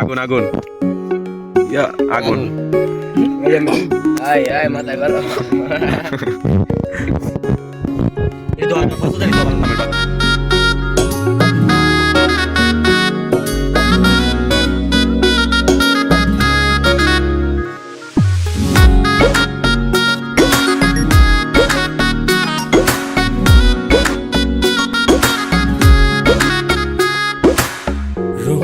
আগুন আগুন। ইয়া আগুন। আয় আয় মাথা গরম। এই আমি কত জানি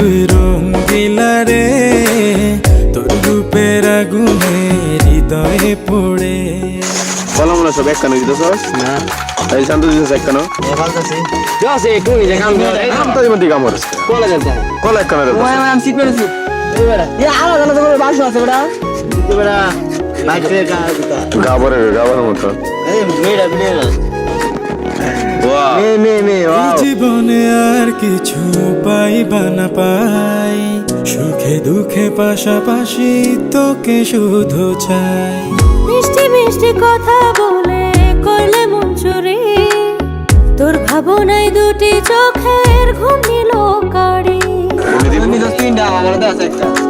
তুই রঙ্গিলা রে তোর রূপের আগুনে হৃদয়ে পড়ে। বলো মনে সব একখানো দিতেছস না। এই শান্ত দিতেছ একখানো। এ ফালতাছি যাসে কোই যে কাম করে। নাম তো দিমতি কামর কোলা যাচ্ছে কল একখানো রে ওই আমি সিট পেরেছি। এই বেড়া। এ আলাদা আলাদা করে বাসু আছে বেড়া। বেড়া বাইক থেকে কা গাবরের গাবরের মতো। এই মেয়েটা মেয়েটা জীবনে আর কিছু পাইবা না পাই। সুখে দুঃখে পাশাপাশি তোকে শুধু চাই। মিষ্টি মিষ্টি কথা বলে করলে মন চুরি। তোর ভাবনায় দুটি চোখের ঘুম নিল কারি তিনটা আমার আছে একটা।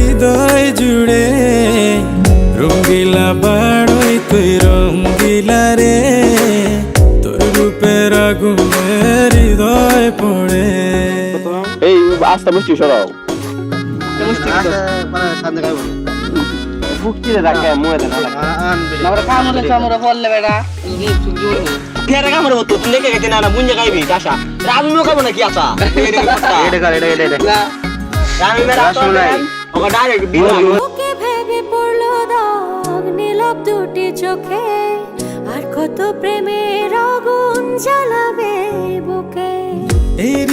হৃদয় পড়ে এই আস্তে বৃষ্টি সরাও ভুক্তিতে রাখে মুয়ে দেন আমরা কামড়ে কামড়ে বললে বেটা ফেরে কামড়ে বলতো তুই লেগে গেছে না না বুঞ্জে খাইবি কাঁসা আমি খাব না আসা এটা এটা এটা এটা আমি বেটা তো ওকে ডাইরেক্ট বিয়ে ওকে ভেবে পড়ল দাগ নীলব দুটি চোখে আর কত প্রেমের আগুন জ্বালাবে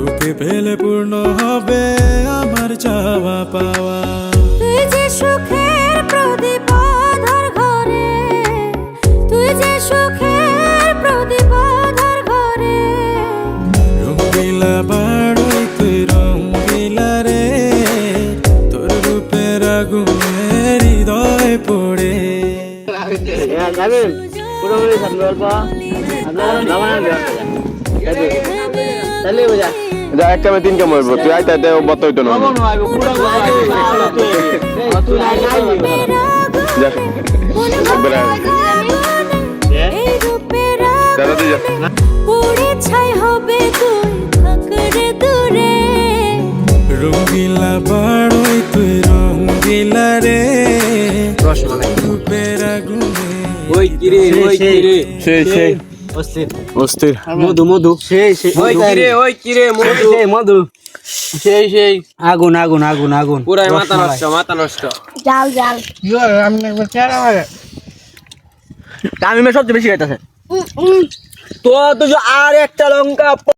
তোকে পেলে পূর্ণ হবে আমার চাওয়া পাওয়া। তুই যে সুখের প্রদীপ আধার ঘরে তুই যে সুখের প্রদীপ আধার ঘরে। রঙ্গিলা বাড়ই তুই রঙ্গিলা রে তোর রূপের আগুনে হৃদয় পড়ে। যাবেন পুরোপুরি সামনে অল্প তাহলে বোঝা যা এক কামে তিন কাম হইব তুই আইতে আইতে বত হইতো না। দাদা তুই ছাই হবে তুই থাক রে দূরে। রঙ্গিলা বাড়ই তুই রঙ্গিলা রে। রসমালাই। রূপের আগুনে ওই কিরে ওই কিরে সেই সেই। অস্থির। অস্থির। মধু মধু। সেই সেই ওই কিরে ওই কিরে মধু। সেই মধু। সেই সেই। আগুন আগুন আগুন আগুন। পুরাই মাথা নষ্ট মাথা নষ্ট। জাল জাল। তামিমের সবচেয়ে বেশি খাইতেছে। তো তো আর একটা লঙ্কা